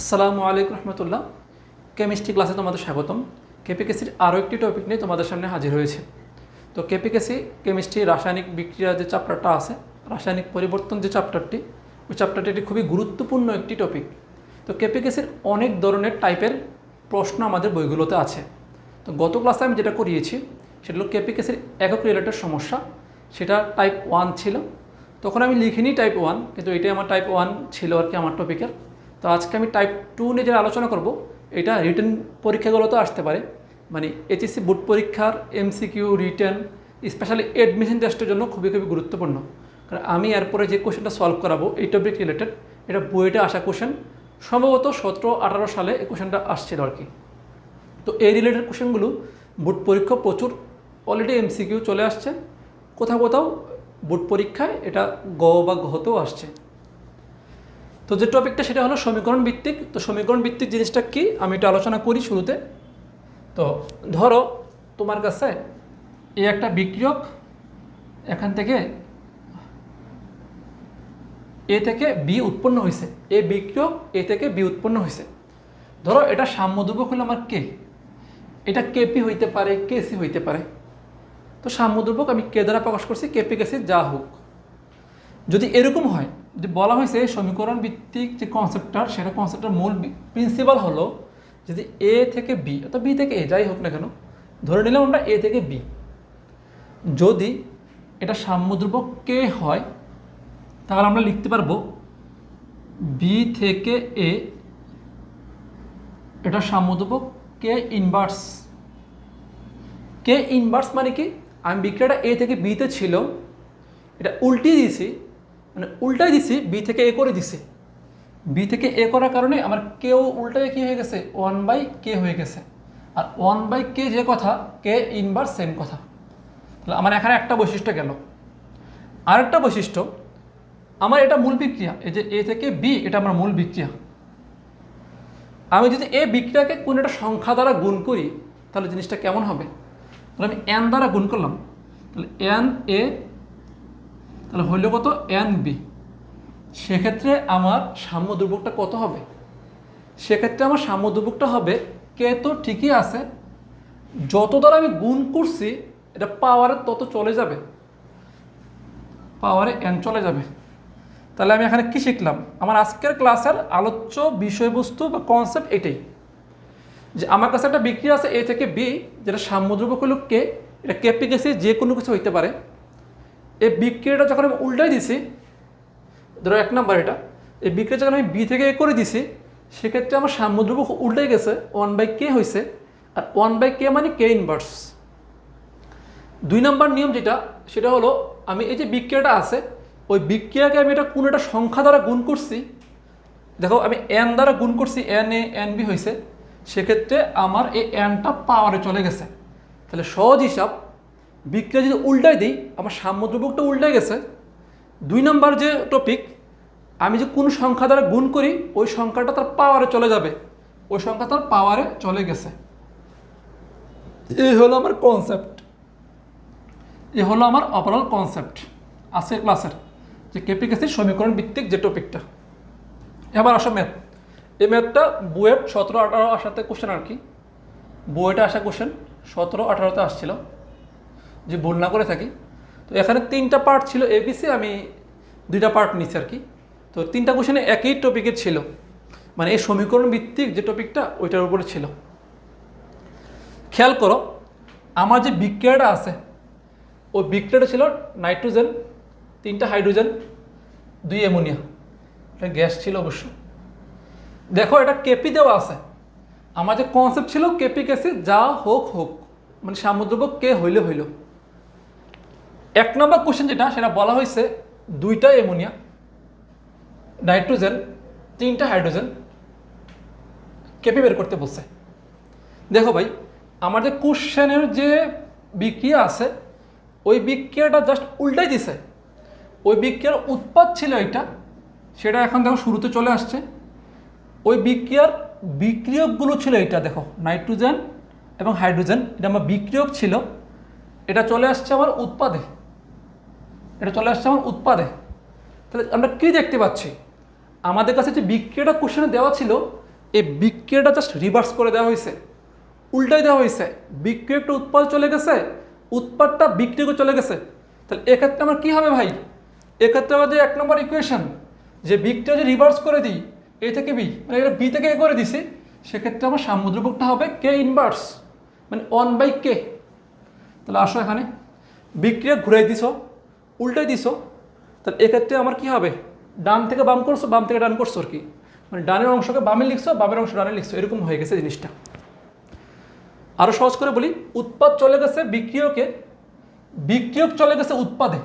আসসালামু আলাইকুম রহমতুল্লাহ। কেমিস্ট্রি ক্লাসে তোমাদের স্বাগতম। কেপিকেসির আরও একটি টপিক নিয়ে তোমাদের সামনে হাজির হয়েছে। তো কেপিকেসি, কেমিস্ট্রি, রাসায়নিক বিক্রিয়া যে চ্যাপ্টারটা আছে, রাসায়নিক পরিবর্তন যে চ্যাপ্টারটি, ওই চ্যাপ্টারটি একটি খুবই গুরুত্বপূর্ণ একটি টপিক। তো কেপিকেসির অনেক ধরনের টাইপের প্রশ্ন আমাদের বইগুলোতে আছে। তো গত ক্লাসে আমি যেটা করিয়েছি, সেটা হলো কেপিকেসির একক রিলেটেড সমস্যা। সেটা টাইপ ওয়ান ছিল। তখন আমি লিখিনি টাইপ ওয়ান কিন্তু এটাই আমার টাইপ ওয়ান ছিল আর কি আমার টপিকের তো আজকে আমি টাইপ টু নিয়ে যেটা আলোচনা করব, এটা রিটেন পরীক্ষাগুলোতে আসতে পারে। মানে এইচএসসি বোর্ড পরীক্ষার এমসিকিউ রিটার্ন স্পেশালি অ্যাডমিশন টেস্টের জন্য খুবই খুবই গুরুত্বপূর্ণ। কারণ আমি এরপরে যে কোশ্চেনটা সলভ করাবো, এই টপিক রিলেটেড এটা বইটা আসা কোশ্চেন সম্ভবত সতেরো, আঠারো সালে এই কোশ্চেনটা আসছিল আর কি। তো এই রিলেটেড কোশ্চেনগুলো বোর্ড পরীক্ষা প্রচুর অলরেডি এমসিকিউ চলে আসছে, কোথাও কোথাও বোর্ড পরীক্ষায় এটা গ বা গহতেও আসছে। তো যে টপিকটা সেটা হলো সমীকরণ ভিত্তিক। তো সমীকরণ ভিত্তিক জিনিসটা কি? আমি এটা আলোচনা করি শুরুতে। তো ধরো তোমার কাছে এই একটা বিক্রিয়ক, এখান থেকে এ থেকে বি উৎপন্ন হয়েছে। এ বিক্রিয়ক, এ থেকে বি উৎপন্ন হয়েছে। ধরো এটা সাম্যদ্রব্য হলো আমার কে এটা কেপি হইতে পারে কেসি হইতে পারে। তো সাম্যদ্রব্যক আমি কে দ্বারা প্রকাশ করছি কেপি কেসি যা হোক। যদি এরকম হয় যে বলা হয়েছে সমীকরণ ভিত্তিক যে কনসেপ্টটা সেটা কনসেপ্টের মূল প্রিন্সিপাল হলো যদি এ থেকে বি অর্থাৎ বি থেকে এ যাই হোক না কেন, ধরে নিলাম আমরা এ থেকে বি যদি এটা সাম্যদ্রব্য কে হয়, তাহলে আমরা লিখতে পারব বি থেকে এ এটা সাম্যদ্রব্য কে ইনভার্স কে ইনভার্স মানে কি? আমি বিক্রিয়াটা এ থেকে বিতে ছিল, এটা উল্টিয়ে দিয়েছি মানে উল্টাই দিছি বি থেকে এ করে দিছি। বি থেকে এ করার কারণে আমার কেও উল্টায় কি হয়ে গেছে? ওয়ান বাই কে হয়ে গেছে। আর ওয়ান বাই কে যে কথা কে ইনভার্স সেম কথা। তাহলে আমার এখানে একটা বৈশিষ্ট্য গেল। আরেকটা বৈশিষ্ট্য, আমার এটা মূল বিক্রিয়া। এই যে এ থেকে বি এটা আমার মূল বিক্রিয়া। আমি যদি এ বিক্রিয়াকে কোনো একটা সংখ্যা দ্বারা গুণ করি, তাহলে জিনিসটা কেমন হবে? তাহলে আমি এন দ্বারা গুণ করলাম। তাহলে এন এ তাহলে হইল কত? এন বি সেক্ষেত্রে আমার সাম্য দুর্ভোগটা কত হবে? সেক্ষেত্রে আমার সাম্য দুর্ভোগটা হবে কে তো ঠিকই আছে। যত দ্বারা আমি গুণ করছি, এটা পাওয়ারে তত চলে যাবে। পাওয়ারে এন চলে যাবে। তাহলে আমি এখানে কি শিখলাম? আমার আজকের ক্লাসের আলোচ্য বিষয়বস্তু বা কনসেপ্ট এটাই। যে আমার কাছে একটা বিক্রি আছে এ থেকে বি যেটা সাম্যদ্রব্য হলো কে এটা কেপি গেছে যে কোনো কিছু হইতে পারে। এই বিক্রিয়াটা যখন আমি উল্টাই দিছি, ধরো এক নাম্বার এটা, এই বিক্রিয়া যখন আমি বি থেকে এ করে দিছি, সেক্ষেত্রে আমার সাম্যদ্রব্য উল্টাই গেছে ওয়ান বাই কে হয়েছে আর ওয়ান বাই কে মানে কে ইনভার্স দুই নাম্বার নিয়ম যেটা, সেটা হলো আমি এই যে বিক্রিয়াটা আছে, ওই বিক্রিয়াকে আমি এটা কোনো একটা সংখ্যা দ্বারা গুণ করছি, দেখো আমি এন দ্বারা গুণ করছি এন এ এন বি হয়েছে সেক্ষেত্রে আমার এই এনটা পাওয়ারে চলে গেছে। তাহলে সহজ হিসাব বিক্রিয়া যদি উল্টাই দিই, আমার সাম্যদ্রব্যটা উল্টে গেছে। দুই নম্বর যে টপিক আমি যে কোন সংখ্যা দ্বারা গুণ করি, ওই সংখ্যাটা তার পাওয়ারে চলে যাবে। ওই সংখ্যা তার পাওয়ারে চলে গেছে। এই হলো আমার কনসেপ্ট এ হলো আমার ওভারঅল কনসেপ্ট আজকের ক্লাসের যে কেপিকেসির সমীকরণ ভিত্তিক যে টপিকটা এবার আসো ম্যাথ এই ম্যাথটা বুয়েট সতেরো আঠারো আসাতে কোশ্চেন আর কি। বুয়েটে আসা কোশ্চেন সতেরো আঠারোতে আসছিল। যে না করে থাকি, তো এখানে তিনটা পার্ট ছিল এবিসি আমি দুইটা পার্ট নিচ্ছি আর কি। তো তিনটা কোশ্চেনে একই টপিকের ছিল। মানে এই সমীকরণ ভিত্তিক যে টপিকটা ওইটার উপরে ছিল। খেয়াল করো, আমার যে বিক্রিয়াটা আছে, ওই বিক্রিয়াটা ছিল নাইট্রোজেন, তিনটা হাইড্রোজেন, দুই অ্যামোনিয়া। এটা গ্যাস ছিল অবশ্য। দেখো, এটা কেপি দেওয়া আছে। আমার যে কনসেপ্ট ছিল কেপি কেসি যা হোক হোক মানে সামুদ্রব কে হইলে হইল। এক নম্বর কোশ্চেন যেটা, সেটা বলা হয়েছে দুইটা অ্যামোনিয়া নাইট্রোজেন তিনটা হাইড্রোজেন কেপি বের করতে বলছে। দেখো ভাই আমাদের কোশ্চেনের যে বিক্রিয়া আছে, ওই বিক্রিয়াটা জাস্ট উল্টাই দিছে। ওই বিক্রিয়ার উৎপাদ ছিল এটা সেটা এখন দেখো শুরুতে চলে আসছে। ওই বিক্রিয়ার বিক্রিয়কগুলো ছিল এটা দেখো নাইট্রোজেন এবং হাইড্রোজেন এটা আমার বিক্রিয়ক ছিল, এটা চলে আসছে আমার উৎপাদে। এটা চলে আসছে আমার উৎপাদে। তাহলে আমরা কী দেখতে পাচ্ছি? আমাদের কাছে যে বিক্রিয়াটা কোশ্চেনে দেওয়া ছিল, এই বিক্রিয়াটা জাস্ট রিভার্স করে দেওয়া হয়েছে। উল্টাই দেওয়া হয়েছে। বিক্রিয়া একটা উৎপাদ চলে গেছে, উৎপাদটা বিক্রিকে চলে গেছে। তাহলে এক্ষেত্রে আমার কী হবে ভাই? এক্ষেত্রে আমাদের এক নম্বর ইকুয়েশন যে বিক্রিয়া যে রিভার্স করে দিই এ থেকে বি মানে এটা বি থেকে এ করে দিছি, সেক্ষেত্রে আমার সামুদ্রিকটা হবে কে ইনভার্স মানে ওয়ান বাই কে তাহলে আসো এখানে। বিক্রিয়া ঘুরাই দিছ। উল্টাই দিছ, তাহলে এক্ষেত্রে আমার কি হবে? ডান থেকে বাম করছ, বাম থেকে ডান করছ আর কি। মানে ডানের অংশকে বামে লিখছো, বামের অংশ ডানে লিখছো, এরকম হয়ে গেছে জিনিসটা। আরও সহজ করে বলি, উৎপাদ চলে গেছে বিক্রিয়কে, বিক্রিয়ক চলে গেছে উৎপাদে।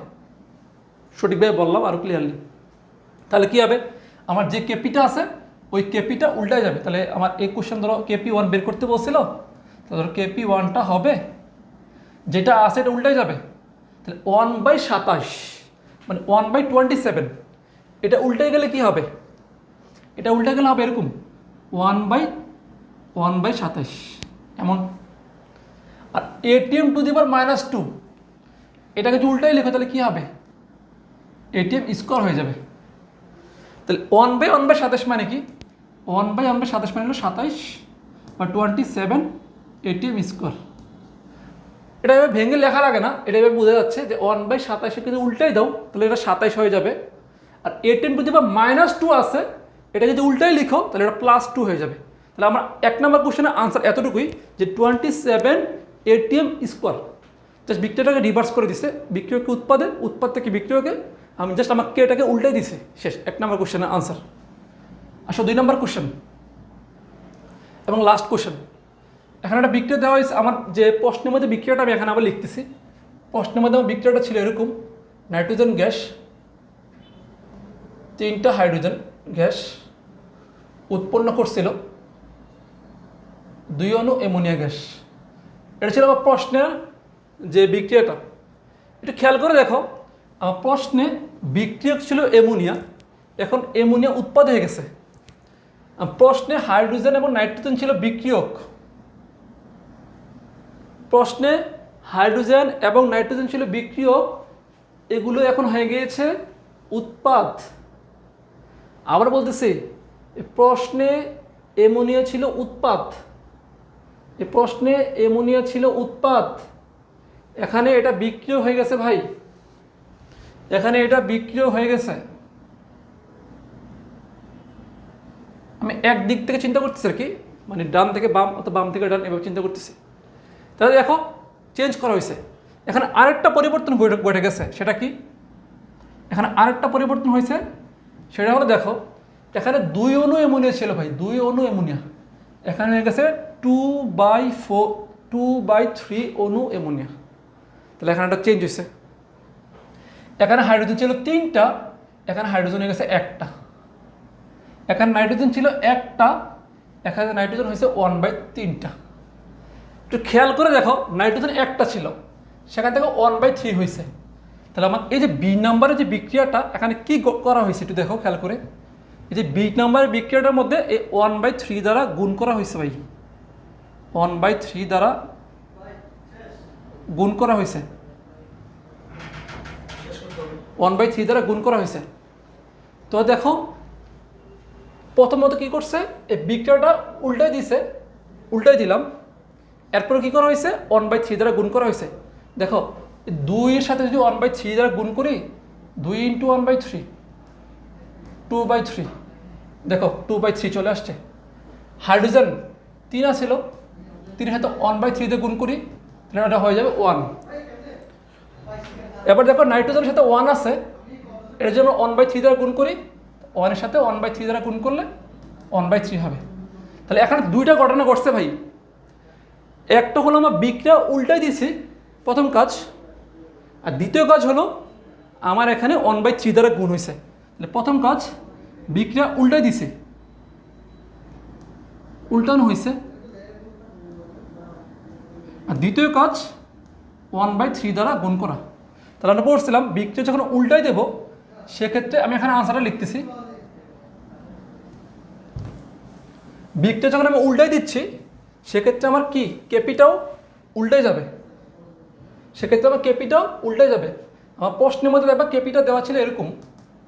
সঠিকভাবে বললাম আরও ক্লিয়ারলি তাহলে কি হবে? আমার যে কেপিটা আছে, ওই কেপিটা উল্টায় যাবে। তাহলে আমার এই কোশ্চেন ধরো কেপি ওয়ান বের করতে বলছিল তো ধরো কেপি ওয়ানটা হবে, যেটা আছে এটা উল্টায় যাবে। তাহলে ওয়ান বাই সাতাশ মানে ওয়ান বাই টোয়েন্টি সেভেন এটা উল্টে গেলে কি হবে? এটা উল্টে গেলে হবে এরকম ওয়ান বাই ওয়ান বাই সাতাশ, এমন। আর ATM to the minus two এটাকে যদি উল্টাই লেখো, তাহলে কী হবে? এটিএম স্কোয়ার হয়ে যাবে। তাহলে ওয়ান বাই ওয়ান বাই সাতাশ মানে কি? ওয়ান বাই ওয়ান বাই সাতাশ মানে হলো সাতাইশ বা টোয়েন্টি সেভেন এটিএম স্কোয়ার এটা এভাবে ভেঙে লেখা লাগে না, এটা এভাবে বোঝা যাচ্ছে যে ওয়ান বাই সাতাশে যদি উল্টাই দাও, তাহলে এটা সাতাইশ হয়ে যাবে। আর এটিএম যদি বা মাইনাস টু আছে এটা যদি উল্টাই লিখো, তাহলে এটা প্লাস টু হয়ে যাবে। তাহলে আমার এক নম্বর কোশ্চেনের আনসার এতটুকুই যে twenty seven ATM square just বিক্রিয়াটাকে reverse করে দিছে। বিক্রিয়কে উৎপাদে? উৎপাদ থেকে বিক্রিয়কে। আমি জাস্ট আমার কেটাকে উল্টাই দিছে। শেষ, এক নম্বর কোশ্চেনের আনসার আসো দুই নম্বর কোশ্চেন এবং লাস্ট কোশ্চেন এখানে একটা বিক্রিয়া দেওয়া হয়েছে, আমার যে প্রশ্নের মধ্যে বিক্রিয়াটা আমি এখানে আবার লিখতেছি। প্রশ্নের মধ্যে আমার বিক্রিয়াটা ছিল এরকম, নাইট্রোজেন গ্যাস, তিনটা হাইড্রোজেন গ্যাস উৎপন্ন করছিল, দুই অণু অ্যামোনিয়া গ্যাস। এটা ছিল আমার প্রশ্নের যে বিক্রিয়াটা। একটু খেয়াল করে দেখো, আমার প্রশ্নে বিক্রিয়ক ছিল অ্যামোনিয়া, এখন অ্যামোনিয়া উৎপাদ হয়ে গেছে। প্রশ্নে হাইড্রোজেন এবং নাইট্রোজেন ছিল বিক্রিয়ক। প্রশ্নে হাইড্রোজেন এবং নাইট্রোজেন ছিল বিক্রিয়, এগুলো এখন হয়ে গিয়েছে উৎপাদ। আবার বলতেছি প্রশ্নে অ্যামোনিয়া ছিল উৎপাদ। এ প্রশ্নে অ্যামোনিয়া ছিল উৎপাদ। এখানে এটা বিক্রিয় হয়ে গেছে ভাই। এখানে এটা বিক্রিয় হয়ে গেছে। আমি এক দিক থেকে চিন্তা করতেছি আর কি মানে ডান থেকে বাম অথবা বাম থেকে ডান এভাবে চিন্তা করতেছি। তাহলে দেখো চেঞ্জ করা হয়েছে। এখানে আরেকটা পরিবর্তন ঘটে গেছে, সেটা কি? এখানে আরেকটা পরিবর্তন হয়েছে, সেটা হলো দেখো, এখানে দুই অনু অ্যামোনিয়া ছিল ভাই, দুই অণু অ্যামোনিয়া। এখানে হয়ে গেছে two by four two by three Anu ammonia. তাহলে এখানে একটা চেঞ্জ হয়েছে। এখানে হাইড্রোজেন ছিল তিনটা, এখানে হাইড্রোজেন হয়ে গেছে একটা। এখানে নাইট্রোজেন ছিল একটা, এখানে নাইট্রোজেন হয়েছে ওয়ান বাই তিনটা। একটু খেয়াল করে দেখো, নাইট্রোজেন একটা ছিল। সেখান থেকে ওয়ান বাই থ্রি হয়েছে তাহলে আমার এই যে বি নাম্বারের যে বিক্রিয়াটা, এখানে কি করা হয়েছে একটু দেখো, খেয়াল করে। এই যে বি নাম্বারের বিক্রিয়াটার মধ্যে এই ওয়ান বাই থ্রি দ্বারা গুণ করা হয়েছে ভাই। ওয়ান বাই থ্রি দ্বারা গুণ করা হয়েছে। ওয়ান বাই থ্রি দ্বারা গুণ করা হয়েছে। তো দেখো, প্রথমত কি করছে, এই বিক্রিয়াটা উল্টাই দিছে, উল্টাই দিলাম। এরপরে কি করা হয়েছে? ওয়ান বাই থ্রি দ্বারা গুণ করা হয়েছে। দেখো, দুইয়ের সাথে যদি ওয়ান বাই থ্রি দ্বারা গুণ করি, দুই into one by three two by three দেখো টু বাই থ্রি চলে আসছে। হাইড্রোজেন তিন আছিল তিনের সাথে ওয়ান বাই থ্রি দিয়ে গুণ করি তাহলে এটা হয়ে যাবে ওয়ান এবার দেখো, নাইট্রোজেনের সাথে ওয়ান আছে, এর জন্য ওয়ান বাই থ্রি দ্বারা গুণ করি ওয়ানের সাথে ওয়ান বাই থ্রি দ্বারা গুণ করলে ওয়ান বাই থ্রি হবে। তাহলে এখানে দুইটা ঘটনা ঘটছে ভাই। একটা হলো আমার বিক্রিয়া উল্টাই দিয়েছি, প্রথম কাজ। আর দ্বিতীয় কাজ হলো আমার এখানে ওয়ান বাই থ্রি দ্বারা গুণ হয়েছে। প্রথম কাজ, বিক্রিয়া উল্টাই দিছি উল্টানো হয়েছে। আর দ্বিতীয় কাজ ওয়ান বাই থ্রি দ্বারা গুণ করা। তাহলে আমরা পড়ছিলাম, বিক্রিয়া যখন উল্টাই দেব, সেক্ষেত্রে আমি এখানে আনসারটা লিখতেছি। বিক্রিয়া যখন আমি উল্টাই দিচ্ছি সেক্ষেত্রে আমার কি? কেপিটাও উল্টাই যাবে। সেক্ষেত্রে আমার কেপিটাও উল্টে যাবে। আমার প্রশ্নের মধ্যে দেখবা কেপিটা দেওয়া ছিল এরকম।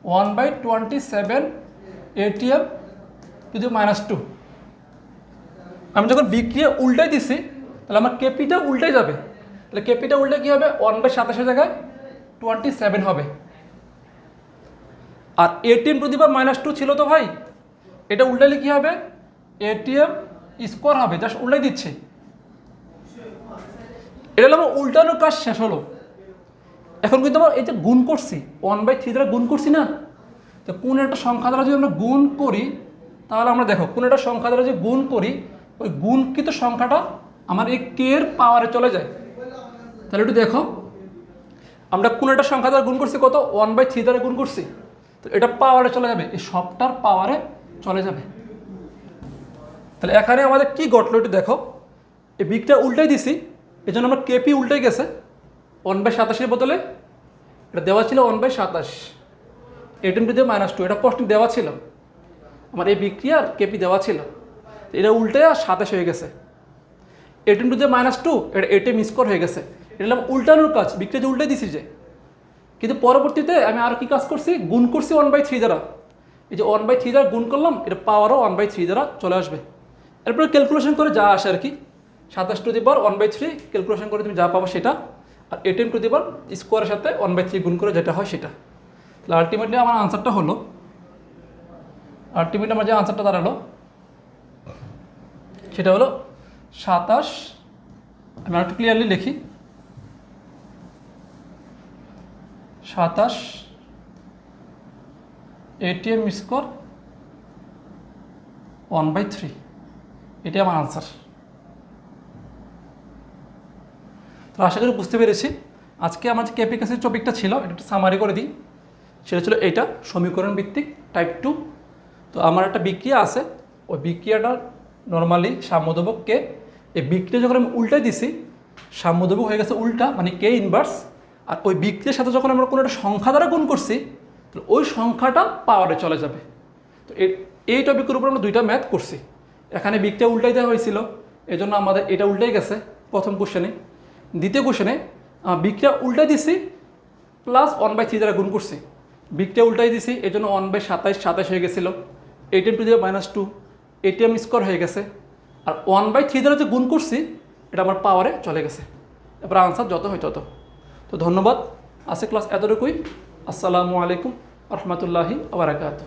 One by twenty seven ATM to the minus two. আমি যখন বিক্রিয়া উল্টাই দিছি, তাহলে আমার কেপিটা উল্টে যাবে। তাহলে কেপিটা উল্টে কী হবে? ওয়ান বাই সাতাশের জায়গায় টোয়েন্টি সেভেন হবে। আর ATM to the power minus two ছিল তো ভাই, এটা উল্টালে কী হবে? এটিএম স্কোয়ার হবে, জাস্ট উল্টাই দিচ্ছে। এটা হলো আমার উল্টানোর কাজ শেষ হলো। এখন কিন্তু আমার এই যে গুণ করছি ওয়ান বাই থ্রি দ্বারা গুণ করছি না? তো কোন একটা সংখ্যা দ্বারা যদি আমরা গুণ করি, তাহলে আমরা দেখো, কোন একটা সংখ্যা দ্বারা যদি গুণ করি, ওই গুণকৃত সংখ্যাটা আমার এই কে এর পাওয়ারে চলে যায়। তাহলে একটু দেখো, আমরা কোন একটা সংখ্যা দ্বারা গুণ করছি কত? ওয়ান বাই থ্রি দ্বারা গুণ করছি। তো এটা পাওয়ারে চলে যাবে, এই সবটার পাওয়ারে চলে যাবে। তাহলে এখানে আমাদের কি ঘটলো একটু দেখো। এই বিগটা উল্টাই দিছি এই জন্য আমার কেপি উল্টে গেছে। ওয়ান বাই সাতাশের বদলে এটা দেওয়া ছিল ওয়ান বাই সাতাশ। এটিএম টু দিয়ে মাইনাস টু এটা প্রশ্ন দেওয়া ছিল। আমার এই বিক্রিয়া আর কেপি দেওয়া ছিল। এটা উল্টে আর সাতাশ হয়ে গেছে। এটিএম টু দিয়ে মাইনাস টু এটা এটিএম স্কোর হয়ে গেছে। এটা হলাম উল্টানোর কাজ বিক্রিয়া যে উল্টে দিছি যে। কিন্তু পরবর্তীতে আমি আর কি কাজ করছি? গুণ করছি ওয়ান বাই থ্রি দ্বারা। এই যে ওয়ান বাই থ্রি দ্বারা গুণ করলাম, এটা পাওয়ারও ওয়ান বাই থ্রি দ্বারা চলে আসবে। এরপরে ক্যালকুলেশন করে যা আসে আর কি, সাতাশ to the power one by three calculation করে তুমি যা পাবো সেটা, আর এটিএম টু দি পাওয়ার স্কোয়ারের সাথে ওয়ান বাই থ্রি গুণ করে যেটা হয় সেটা। তাহলে আলটিমেটলি আমার আনসারটা হলো আলটিমেটলি আমার যে আনসারটা দাঁড়াল, সেটা হলো সাতাশ, আমি আরেকটু ক্লিয়ারলি লিখি, সাতাশ ATM score one by three এটাই আমার আনসার তো আশা করি বুঝতে পেরেছি। আজকে আমার যে ক্যাপিকাসের টপিকটা ছিল, এটা একটু সামারি করে দিই। সেটা ছিল এইটা সমীকরণ ভিত্তিক টাইপ টু তো আমার একটা বিক্রিয়া আছে। ওই বিক্রিয়াটা নর্মালি সাম্যদবককে এই বিক্রিয়া যখন আমি উল্টাই দিছি, সাম্যদবক হয়ে গেছে উল্টা মানে কে ইনভার্স আর ওই বিক্রিয়ার সাথে যখন আমরা কোনো একটা সংখ্যা দ্বারা গুণ করছি, তাহলে ওই সংখ্যাটা পাওয়ারে চলে যাবে। তো এই টপিকের উপর আমরা দুইটা ম্যাথ করছি। এখানে বিকটা উল্টাই দেওয়া হয়েছিল। এই জন্য আমাদের এটা উল্টাই গেছে প্রথম কোশ্চেনে দ্বিতীয় কোশ্চেনে বিকটা উল্টাই দিছি প্লাস ওয়ান বাই থ্রি দ্বারা গুণ করছি। বিকটা উল্টাই দিছি এই জন্য ওয়ান বাই সাতাইশ সাতাশ হয়ে গেছিল। এটিএম টু দিয়ে মাইনাস টু এটিএম স্কোর হয়ে গেছে। আর ওয়ান বাই থ্রি দ্বারা যে গুণ করছি, এটা আমার পাওয়ারে চলে গেছে। এবার আনসার যত হয় তত। তো ধন্যবাদ। আজকে ক্লাস এতটুকুই। আসসালামু আলাইকুম। রহমতুল্লাহি আবরাকাত